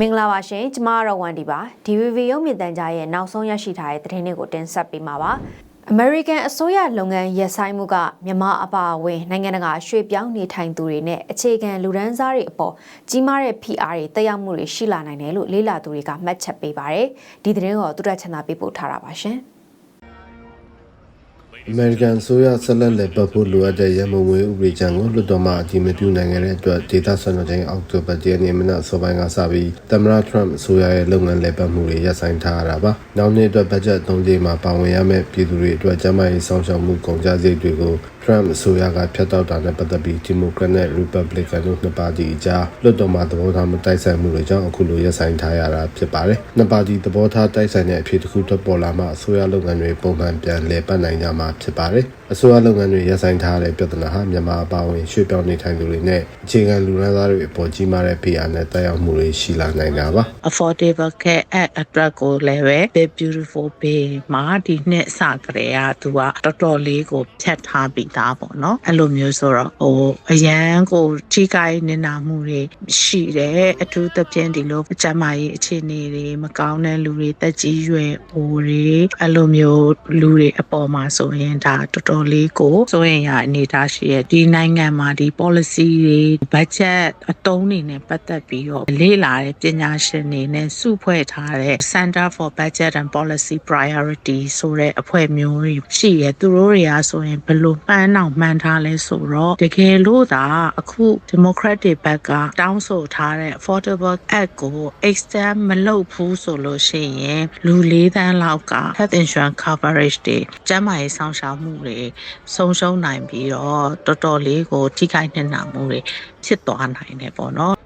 မင်္ဂလာပါရှင်ကျမကတော့ဝန်ဒီပါ DVV ရုပ်မြင်သံကြားရဲ့နောက်ဆုံးရရှိထားတဲ့သတင်းတွေကိုတင်ဆက်ပေးမှာပါ American အစိုးရလုပ်ငန်းရပ်ဆိုင်းမှုကမြန်မာအပါအဝင်နိုင်ငံတကာရွှေ့ပြောင်းနေထိုင်သူတွေနဲ့အခြေခံလူဒန်းစားတွေအပေါ်ကြီးမားတဲ့ PR တွေတက်ရောက်မှုတွေရှိလာနိုင်တယ်လို့လေးလာသူတွေကမှတ်ချက်ပေးပါတယ်ဒီသတင်းကိုသူတက်ချန်သာပေးပို့ထားတာပါရှင် အမေရိကန်ဆိုရဆက်လက်လည်ပတ်ဖို့လိုအပ်တဲ့ရမုံငွေဥပဒေကြမ်းကိုလွှတ်တော်မှအတည်မပြုနိုင်ခဲ့တဲ့အတွက်ဒေတာစံတော်ချိန်အောက်တိုဘာ10ရက်နေ့မနက်စောပိုင်းကစပြီးသမ္မတထရမ့်အစိုးရရဲ့လုပ်ငန်းလည်ပတ်မှုတွေရပ်ဆိုင်းထားရတာပါ။နောက်နှစ်အတွက်ဘတ်ဂျက်သုံးချိန်မှာပါဝင်ရမယ့်ပြည်သူတွေအတွက်ကျန်းမာရေးစောင့်ရှောက်မှုကုန်ကျစရိတ်တွေကို Trump အစိုးရကဖျက်တောက်တာနဲ့ပတ်သက်ပြီး Democrat နဲ့ Republican တို့နှစ်ပါတီအကြားလွှတ်တော်မှာသဘောထားမတိုက်ဆိုင်မှုတွေကြောင့်အခုလိုရပ်ဆိုင်းထားရတာဖြစ်ပါတယ်။နှစ်ပါတီသဘောထားတိုက်ဆိုင်တဲ့အဖြစ်တစ်ခုထွက်ပေါ်လာမှအစိုးရလုပ်ငန်းတွေပုံမှန်ပြန်လည်ပတ်နိုင်ကြမှာဖြစ်ပါတယ်။အစိုးရလုပ်ငန်းတွေရပ်ဆိုင်းထားတဲ့ပြဿနာဟာမြန်မာအပါအဝင်ရွှေ့ပြောင်းနေထိုင်သူတွေနဲ့အခြေခံလူရင်းသားတွေအပေါ်ကြီးမားတဲ့ဖိအားနဲ့တိုက်ရောက်မှုတွေရှိလာနိုင်တာပါ။ affordable care act အတွက်ကိုလည်းပဲ Big beautiful bill မှာဒီနှစ်စကတည်းကသူကတော်တော်လေးကိုဖြတ်ထားပြီးသားပေါ့နော်အဲ့လိုမျိုးဆိုတော့ဟိုအရန်ကိုထိခိုက်နေနာမှုတွေရှိတယ်အထူးသဖြင့်ဒီလိုအကျန်းမာရေးအခြေအနေတွေမကောင်းတဲ့လူတွေတက်ကြီးရွယ်အိုတွေအဲ့လိုမျိုးလူတွေအပေါ်မှာဆိုရင်ဒါတော်တော်လေးကိုစိုးရင်ရအနေထားရှိရဲ့ဒီနိုင်ငံမှာဒီ policy တွေ budget အတုံးတွေနဲ့ပတ်သက်ပြီးတော့လေ့လာတဲ့ပညာရှင်တွေနဲ့စုဖွဲ့ထားတဲ့ Center for Budget and Policy Priority ဆိုတဲ့အဖွဲ့မျိုးတွေရှိရဲ့သူတို့တွေကဆိုရင်ဘယ်လိုမှန်းအောင်မှန်းထားလဲဆိုတော့တကယ်လို့သာအခု Democratic ဘက်ကတောင်းဆိုထားတဲ့ Affordable Act ကို extend မလုပ်ဘူးဆိုလို့ရှိရင်လူ၄သန်းလောက်က health insurance coverage တွေကျန်းမာရေးဆောင်ရှောက်မှုတွေဆုံးရှုံးနိုင်ပြီးတော့တော်တော်လေးကိုထိခိုက်နေတာမှုတွေဖြစ်သွားနိုင်တယ်ပေါ့နော်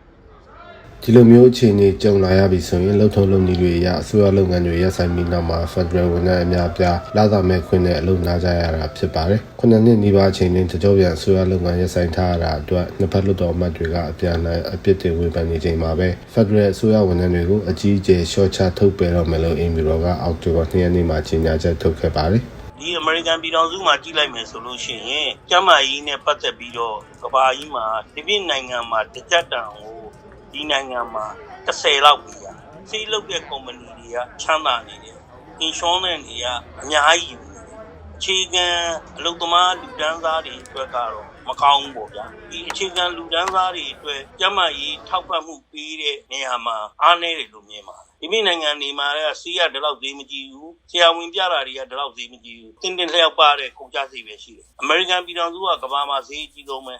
ဒီလိုမျိုးအခြေအနေကြုံလာရပြီဆိုရင်လှုပ်ထုံးလုပ်နည်းတွေအရအစိုးရလုပ်ငန်းတွေရပ်ဆိုင်ပြီးနောက်မှာ Federal ဝန်ထမ်းအများအပြားလာသာမဲ့ခွင့်နဲ့အလုပ်နာကြရတာဖြစ်ပါတယ်။ခုနှစ်နှစ်နီးပါးအချိန်တွင်တကြောပြန်အစိုးရလုပ်ငန်းရပ်ဆိုင်ထားရတာအတွက်နှစ်ဖက်လွှတ်တော်အမတ်တွေကအပြန်အလှန်အပြစ်တင်ဝေဖန်နေချိန်မှာပဲ Federal အစိုးရဝန်ထမ်းတွေကိုအကြီးအကျယ်ရှော့ချထုတ်ပယ်တော့မယ်လို့အင်ဘီရောကအောက်တိုဘာ2ရက်နေ့မှာကြေညာချက်ထုတ်ခဲ့ပါတယ်။ ဒီအမေရိကန်ပြည်ထောင်စုမှာကြည့်လိုက်မယ်ဆိုလို့ရှိရင်ကျန်းမာရေးနဲ့ပတ်သက်ပြီးတော့ကမ္ဘာကြီးမှာဒီပြနိုင်ငံမှာတစ်ကြက်တန်ကိုဒီနိုင်ငံမှာ30လောက်ပြရစီးလုပ်တဲ့ကုမ္ပဏီတွေကချမ်းသာနေတယ် insurance တွေကအများကြီးယူနေတယ်အခြေခံအလုပ်သမားလူဒန်းစားတွေအတွက်ကတော့ မကောင်းဘူးပေါ့ဗျာဒီအခြေခံလူဒန်းစားတွေအတွက်ကျန်းမာရေးထောက်ပံ့မှုပေးတဲ့နေရာမှာအားနည်းတယ်လို့မြင်ပါတယ်ဒီမိနိုင်ငံနေမှာလည်းစီးရဒီလောက်သေးမကြည့်ဘူးဆရာဝန်ပြတာတွေကဒီလောက်သေးမကြည့်ဘူးတင်းတင်းလျောက်ပါတဲ့ကုန်ကြစိတ်ပဲရှိတယ်အမေရိကန်ပြည်ထောင်စုကကမ္ဘာမှာဈေးအကြီးဆုံးပဲ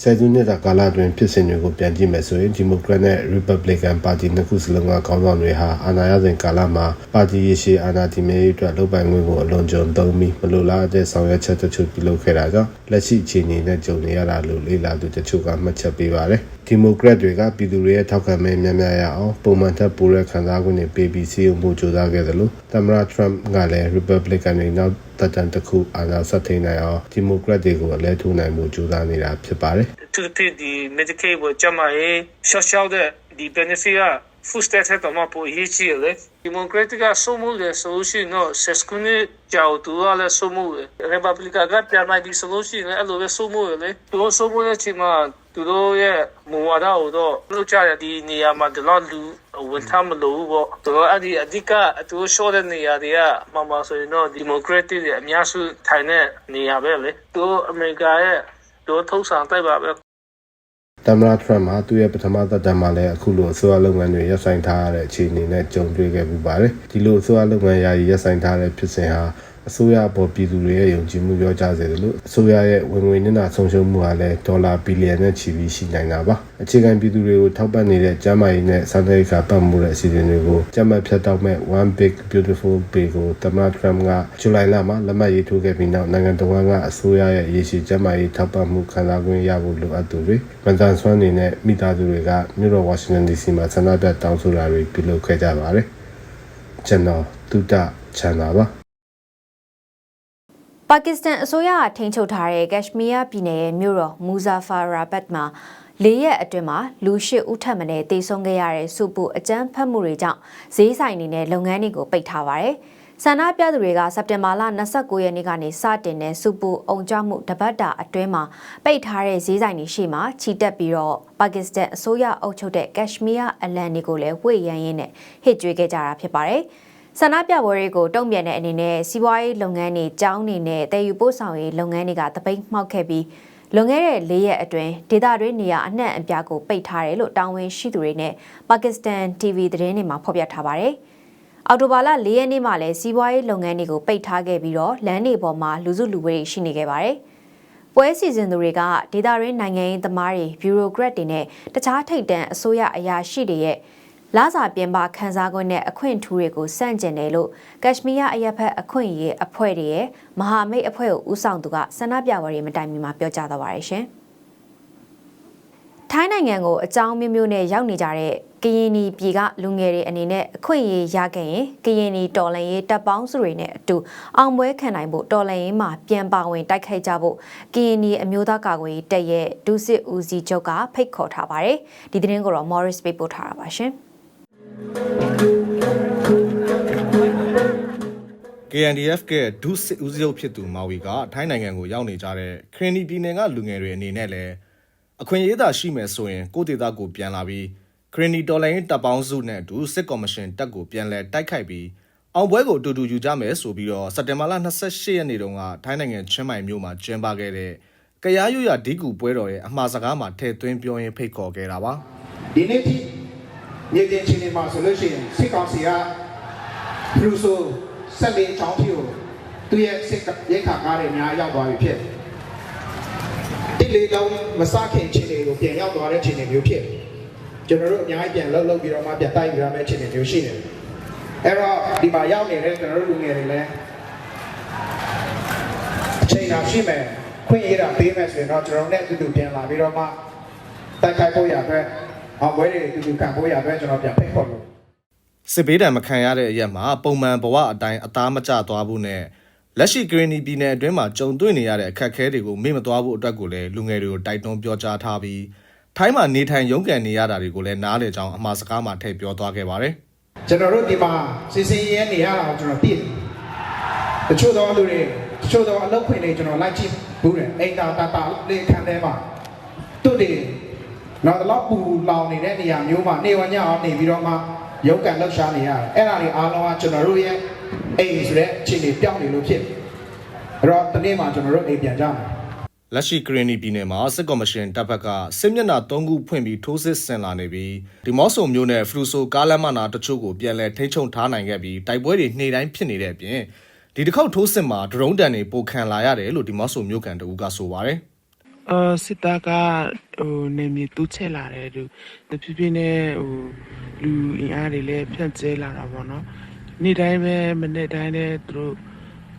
ဆယ်စုနှစ်တာကာလအတွင်းဖြစ်စဉ်တွေကိုပြန်ကြည့်မယ်ဆိုရင်ဒီမိုကရက်နဲ့ Republican ပါတီနှစ်ခုစလုံးကခေါင်းဆောင်တွေဟာအာဏာရစဉ်ကာလမှာပါတီရရှိအာဏာတည်မြဲရေးအတွက်လုပ်ပိုင်ခွင့်ကိုအလွန်ကြုံသုံးပြီးမလိုလားတဲ့ဆောင်ရွက်ချက်တချို့ပြုလုပ်ခဲ့တာကြောင့်လက်ရှိအခြေအနေနဲ့ကြုံနေရတာလို့လေ့လာသူတချို့ကမှတ်ချက်ပေးပါတယ်။ဒီမိုကရက်တွေကပြည်သူတွေရဲ့ထောက်ခံမဲများများရအောင်ပုံမှန်ထက်ပိုတဲ့ခံစား권တွေပေးပြီးစီးရုံမှုကြိုးစားခဲ့သလိုသမ္မတ Trump ကလည်း Republican တွေနောက်တက်တန်တစ်ခုအာဏာဆက်ထိန်နိုင်အောင်ဒီမိုကရက်တွေကိုအလဲထိုးနိုင်မှုကြိုးစားနေတာဖြစ်ပါတယ်။သူတို့ဒီ Medicaid ကိုကျမရေးရှော့ရှော့တဲ့ဒီ benefit က full step တော့မပေါ်ရေးချင်လေ Democratic ကစုမှုလေဆိုလို့ရှိရင်တော့ session ကြောက်သူကလည်းစုမှုလေ Republican ကပြန်လိုက်ပြီးဆိုလို့ရှိရင်အဲ့လိုပဲစုမှုလေသူတို့စုမှုတဲ့ချိန်မှာသူတို့ရဲ့မူဝါဒကိုတော့လုပ်ကြတဲ့ဒီနေရာမှာဒီတော့လူဝန်ထမ်းမလို့ပေါ့သူတို့အဲ့ဒီအဓိကသူတို့ short တဲ့နေရာတွေကမမဆိုရင်တော့ Democratic တွေအများစုထိုင်တဲ့နေရာပဲလေသူတို့အမေရိကရဲ့တို့ထုတ်ဆောင်တိုက်ပါပဲ သမ္မတထရမ့်ဟာသူ့ရဲ့ပထမသက်တမ်းမှာလည်းအခုလိုအစိုးရလုပ်ငန်းတွေရပ်ဆိုင်းထားရတဲ့အခြေအနေနဲ့ကြုံတွေ့ခဲ့ပူပါတယ်။ဒီလိုအစိုးရလုပ်ငန်းယာယီရပ်ဆိုင်းထားတဲ့ဖြစ်စဉ်ဟာ အစိုးရအပေါ်ပြည်သူတွေရဲ့ယုံကြည်မှုပြောကြစေတယ်လို့အစိုးရရဲ့ဝင်ငွေနစ်နာဆုံးရှုံးမှုဟာလည်းဒေါ်လာဘီလီယံနဲ့ချီပြီးရှိနိုင်တာပါ။အခြေခံပြည်သူတွေကိုထောက်ပံ့နေတဲ့ကျန်းမာရေးနဲ့စံနစ်ကပတ်မှုတဲ့အစီအစဉ်တွေကိုကျန်းမာဖြတ်တောက်မဲ့ One Big Beautiful Bill ကိုသမ္မတထရမ့်ကဇူလိုင်လမှာလက်မှတ်ရေးထိုးခဲ့ပြီးနောက်နိုင်ငံတော်ကအစိုးရရဲ့ရည်ရှိကျန်းမာရေးထောက်ပံ့မှုခံစား권ရဖို့လိုအပ်သူတွေမန်တန်ဆွမ်းနေနဲ့မိသားစုတွေကမြို့တော်ဝါရှင်တန် DC မှာဆန္ဒပြတောင်းဆိုတာတွေပြုလုပ်ခဲ့ကြပါတယ်။ကျွန်တော်တုဒ္ဒချန်တာပါ။ ပါကစ္စတန်အစိုးရကထိန်းချုပ်ထားတဲ့ကက်ရှ်မီးယားပြည်နယ်ရဲ့မြို့တော်မူဇာဖာရာဘတ်မှာလေးရက်အတွင်းမှာလူရှစ်ဦးထပ်မံတေဆုံးခဲ့ရတဲ့စုပုအကြမ်းဖက်မှုတွေကြောင့်ဈေးဆိုင်တွေနဲ့လုပ်ငန်းတွေကိုပိတ်ထားပါတယ်။ဆန္ဒပြသူတွေကစက်တင်ဘာလ29ရက်နေ့ကနေစတင်တဲ့စူပူအုံကြွမှုတပတ်တာအတွင်းမှာပိတ်ထားတဲ့ဈေးဆိုင်တွေရှိမှချီတက်ပြီးတော့ပါကစ္စတန်အစိုးရအုပ်ချုပ်တဲ့ကက်ရှမီးယားအလန်တွေကိုလည်းဝှေ့ရမ်းရင်းနဲ့ဟစ်ကြွေးခဲ့ကြတာဖြစ်ပါတယ်။ ဆန္ဒပြပွဲတွေကိုတုံ့ပြန်တဲ့အနေနဲ့စီးပွားရေးလုပ်ငန်းတွေကြောင်းနေနဲ့တည်ယူပို့ဆောင်ရေးလုပ်ငန်းတွေကတပိတ်မှောက်ခဲ့ပြီးလွန်ခဲ့တဲ့၄ရက်အတွင်းဒေသတွင်းနေရာအနှံ့အပြားကိုပိတ်ထားတယ်လို့တာဝန်ရှိသူတွေနဲ့ပါကစ္စတန် TV သတင်းတွေမှာဖော်ပြထားပါတယ်။အော်တိုဘာလ၄ရက်နေ့မှာလည်းစီးပွားရေးလုပ်ငန်းတွေကိုပိတ်ထားခဲ့ပြီးတော့လမ်းတွေပေါ်မှာလူစုလူဝေးတွေရှိနေခဲ့ပါတယ်။ပွဲစီစဉ်သူတွေကဒေသတွင်းနိုင်ငံရေးသမားတွေဘျူရိုကရက်တွေနဲ့တခြားထိပ်တန်းအစိုးရအရာရှိတွေရဲ့ လာစာပြင်ပခန်းစားခွင့်နဲ့အခွင့်ထူးတွေကိုစန့်ကျင်တယ်လို့ကက်ရှမီးယားအရက်ဖက်အခွင့်အရေးအဖွဲ့တွေရဲ့မဟာမိတ်အဖွဲ့ကိုဦးဆောင်သူကဆန္ဒပြပွဲတွေမတိုင်မီမှာပြောကြားသွားပါတယ်ရှင်။ထိုင်းနိုင်ငံကိုအကြောင်းမျိုးမျိုးနဲ့ရောက်နေကြတဲ့ကရင်နီပြည်ကလူငယ်တွေအနေနဲ့အခွင့်အရေးရခဲ့ရင်ကရင်နီတော်လှန်ရေးတပ်ပေါင်းစုတွေနဲ့အတူအောင်ပွဲခံနိုင်ဖို့တော်လှန်ရေးမှာပြန်ပါဝင်တိုက်ခိုက်ကြဖို့ကရင်နီအမျိုးသားကာကွယ်ရေးတပ်ရဲ့ဒုစစ်ဦးစီးချုပ်ကဖိတ်ခေါ်ထားပါတယ်။ဒီသတင်းကိုတော့ Morris ပေးပို့ထားတာပါရှင်။ KNDF ကဒုစစ်ဦးစီးချုပ်ဖြစ်သူမာဝီကထိုင်းနိုင်ငံကိုရောက်နေကြတဲ့ခရင်နီပြည်နယ်ကလူငယ်တွေအနေနဲ့လည်းအခွင့်အရေးသာရှိမယ်ဆိုရင်ကိုယ့်ဒေသကိုပြန်လာပြီးခရင်နီတော်လိုင်းတပ်ပေါင်းစုနဲ့အတူစစ်ကော်မရှင်တပ်ကိုပြန်လည်တိုက်ခိုက်ပြီးအောင်ပွဲကိုအတူတူယူကြမယ်ဆိုပြီးတော့စက်တင်ဘာလ28ရက်နေ့တုန်းကထိုင်းနိုင်ငံချင်းမိုင်မြို့မှာကျင်းပခဲ့တဲ့ကရားရွရဒီကူပွဲတော်ရဲ့အမှားစကားမှာထည့်သွင်းပြောရင်းဖိတ်ခေါ်ခဲ့တာပါဒီနေ့ထိ မြေပြင်ချင်းနေမှာဆိုလို့ရှိရင်စစ်ကောင်စီကဘလူးဆိုဆက်လေးချောင်းဖြူသူရဲ့စစ်ရိတ်ခါကားတွေအများရောက်သွားပြီဖြစ်တိလေးလုံးမစခင်ချင်းတွေကိုပြန်ရောက်သွားတဲ့ချင်းတွေမျိုးဖြစ်ကျွန်တော်တို့အများကြီးပြန်လှုပ်လှုပ်ပြီးတော့မှပြန်တိုက်ပြီးရမယ့်ချင်းတွေမျိုးရှိတယ်အဲ့တော့ဒီမှာရောက်နေတဲ့ကျွန်တော်တို့လူငယ်တွေလည်းအချိန်သာရှိမယ်ခွင့်ရတာပေးမယ်ဆိုရင်တော့ကျွန်တော်တို့နဲ့အတူတူပြန်လာပြီးတော့မှတိုက်ခိုက်ဖို့ရအတွက် အောင်ပွဲတွေအတူတူခံဖို့ရအတွက်ကျွန်တော်ပြန်ဖိတ်ခေါ်လို့စစ်ဘေးဒဏ်မခံရတဲ့အရက်မှာပုံမှန်ဘဝအတိုင်းအသားမကျသွားဖို့နဲ့လက်ရှိဂရနီပြည်နယ်အတွင်းမှာကြုံတွေ့နေရတဲ့အခက်အခဲတွေကိုမေ့မသွားဖို့အတွက်ကိုလည်းလူငယ်တွေကိုတိုက်တွန်းပြောကြားထားပြီးထိုင်းမှာနေထိုင်ရုန်းကန်နေရတာတွေကိုလည်းနားလည်ကြောင်းအမှားစကားမှာထည့်ပြောသွားခဲ့ပါတယ်ကျွန်တော်တို့ဒီမှာစီစဉ်ရဲနေရတာကိုကျွန်တော်သိတယ်တချို့သောလူတွေတချို့သောအလုပ်ခွင်တွေကျွန်တော်လိုက်ကြည့်ဘူးတယ်အိမ်တာတာတာလေးခံထဲမှာသူတွေ တော့တော့ပူလောင်နေတဲ့နေရာမျိုးမှာနေဝညအောင်နေပြီးတော့မှရုပ်ကန်လှုပ်ရှားနေရတယ်အဲ့ဒါတွေအားလုံးကကျွန်တော်တို့ရဲ့အိမ်ဆိုတဲ့အခြေအနေပြောင်းနေလို့ဖြစ်တယ်အဲ့တော့ဒီနေ့မှာကျွန်တော်တို့အိမ်ပြန်ကြမယ်။လက်ရှိဂရနီပြည်နယ်မှာစစ်ကော်မရှင်တပ်ဘက်ကစစ်မျက်နှာ၃ခုဖွင့်ပြီးထိုးစစ်ဆင်လာနေပြီးဒီမော့ဆိုမျိုးနဲ့ဖရူဆိုကားလမ်းမနာတချို့ကိုပြန်လည်ထိန်းချုပ်ထားနိုင်ခဲ့ပြီးတိုက်ပွဲတွေနေ့တိုင်းဖြစ်နေတဲ့အပြင်ဒီတစ်ခေါက်ထိုးစစ်မှာဒရုန်းတန်တွေပိုခံလာရတယ်လို့ဒီမော့ဆိုမျိုးကန်တဦးကဆိုပါတယ်။ အာစစ်သားကဟိုနေမြေတူးချက်လာတယ်သူတဖြည်းဖြည်းနဲ့ဟိုလူအင်အားတွေလည်းဖြန့်ကျဲလာတာပေါ့နော်နေ့တိုင်းပဲမနေ့တိုင်းလည်းသူတို့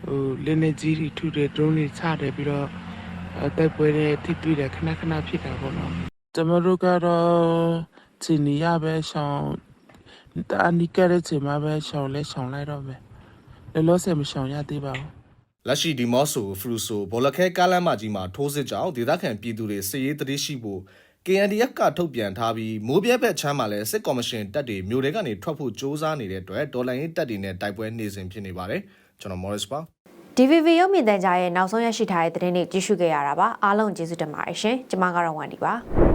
ဟိုလင်းနေကြီးတွေထုတယ်ဒရုန်းတွေချတယ်ပြီးတော့အဲတိုက်ပွဲတွေထိတွေ့တယ်ခဏခဏဖြစ်တာပေါ့နော်ကျွန်တော်တို့ကတော့ချီနီရပဲရှောင်းတာနီကတဲ့ချိန်မှာပဲရှောင်းလဲရှောင်းလိုက်တော့မယ်လောလောဆယ်မရှောင်းရသေးပါဘူး လက်ရှိဒီမော့ဆိုဖရူဆိုဘောလခဲကားလမ်းမကြီးမှာထိုးစစ်ကြောင်းဒေသခံပြည်သူတွေစစ်ရေးတတိရှိဖို့ KNDF ကထုတ်ပြန်ထားပြီးမိုးပြဲဘက်ချမ်းမှာလည်းစစ်ကော်မရှင်တပ်တွေမြို့တွေကနေထွက်ဖို့စ조사နေတဲ့အတွက်ဒေါ်လာရင်းတပ်တွေနဲ့တိုက်ပွဲနေစဉ်ဖြစ်နေပါတယ်ကျွန်တော် Morris ပါ DVV ရုပ်မြင်သံကြားရဲ့နောက်ဆုံးရရှိထားတဲ့သတင်းတွေကြည့်ရှုခဲ့ရတာပါအားလုံးကျေးဇူးတင်ပါတယ်ရှင်ကျွန်မကတော့ဝန်ဒီပါ